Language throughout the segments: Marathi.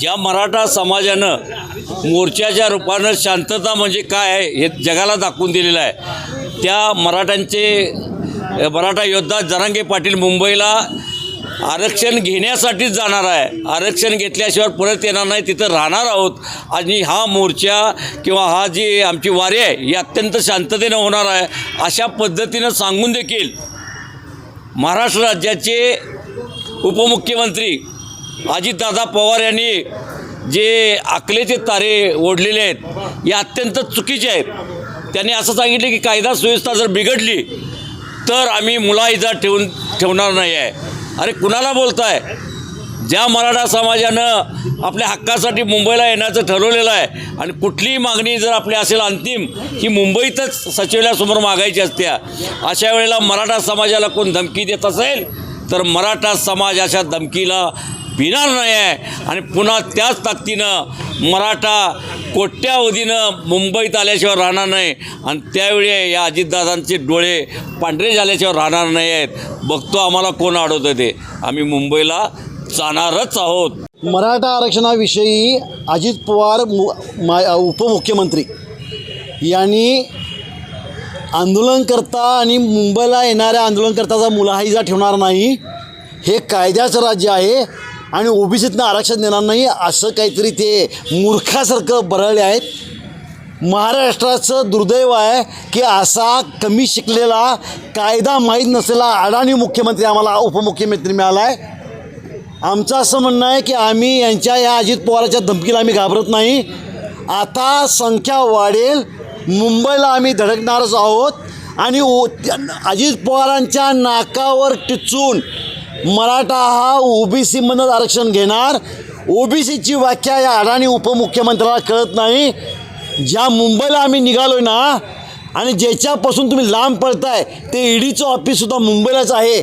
ज्या मराठा समाजानं मोर्चाच्या रूपानं शांतता म्हणजे काय आहे हे जगाला दाखवून दिलेलं आहे. त्या मराठ्यांचे मराठा योद्धा जरांगे पाटील मुंबईला आरक्षण घेण्यासाठीच जाणार आहे. आरक्षण घेतल्याशिवाय परत येणार नाही. तिथं राहणार आहोत. आणि हा मोर्चा किंवा हा जी आमची वारी आहे ही अत्यंत शांततेनं होणार आहे अशा पद्धतीनं सांगून देखील महाराष्ट्र राज्याचे उपमुख्यमंत्री अजितदादा पवार यांनी जे आकलेचे तारे ओढलेले आहेत हे अत्यंत चुकीचे आहेत. त्यांनी असं सांगितले की कायदा सुव्यवस्था जर बिघडली तर आम्ही मुलाइजा ठेवून ठेवणार नाही आहे. अरे कुणाला बोलताय? ज्या मराठा समाजानं आपल्या हक्कासाठी मुंबईला येण्याचं ठरवलेलं आहे आणि कुठलीही मागणी जर आपली असेल अंतिम ही मुंबईतच सचिवालयासमोर मागायची असत्या अशा वेळेला मराठा समाजाला कोण धमकी देत असेल तर मराठा समाज अशा धमकीला भिणार नाही आहे आणि पुन्हा त्याच ताकदीनं मराठा कोट्यावधीनं मुंबईत आल्याशिवाय राहणार नाही. आणि त्यावेळी या अजितदादांचे डोळे पांढरे झाल्याशिवाय राहणार नाही आहेत बघतो आम्हाला कोण अडवतं ते. आम्ही मुंबईला जाणारच आहोत. मराठा आरक्षणाविषयी अजित पवार मु मा उपमुख्यमंत्री यांनी आंदोलनकर्ता आणि मुंबईला येणाऱ्या आंदोलनकर्त्याचा मुलाहाईजा ठेवणार नाही. हे कायद्याचं राज्य आहे. आणि ओबीसीतनं आरक्षण देणार नाही असं काहीतरी ते मूर्खासारखं बरळले आहेत. महाराष्ट्राचं दुर्दैव आहे की असा कमी शिकलेला कायदा माहीत नसलेला अडाणी मुख्यमंत्री आम्हाला उपमुख्यमंत्री मिळाला आहे आमचं असं म्हणणं आहे की आम्ही यांच्या या अजित पवाराच्या धमकीला आम्ही घाबरत नाही. आता संख्या वाढेल मुंबईला आम्ही धडकणारच आहोत. आणि ओ त्या- अजित पवारांच्या नाकावर टिचून मराठा हा ओबीसीमधूनच आरक्षण घेणार. ओबीसीची व्याख्या या अडाणी उपमुख्यमंत्र्याला कळत नाही. ज्या मुंबईला आम्ही निघालो आहे ना आणि ज्याच्यापासून तुम्ही लांब पळताय ते ईडीचं ऑफिससुद्धा मुंबईलाच आहे.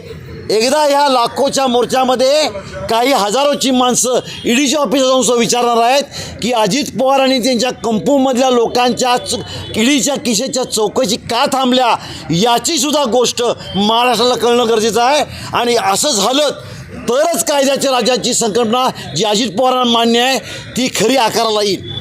एकदा ह्या लाखोच्या मोर्चामध्ये काही हजारोची माणसं ईडीच्या ऑफिसात जाऊन विचारणार आहेत की अजित पवार आणि त्यांच्या कंपूमधल्या लोकांच्या च- ईडीच्या किशेच्या चौकशी का थांबल्या याचीसुद्धा गोष्ट महाराष्ट्राला कळणं गरजेचं आहे. आणि असं झालं तरच कायद्याच्या राज्याची संकल्पना जी अजित पवारांना मान्य आहे ती खरी आकाराला येईल.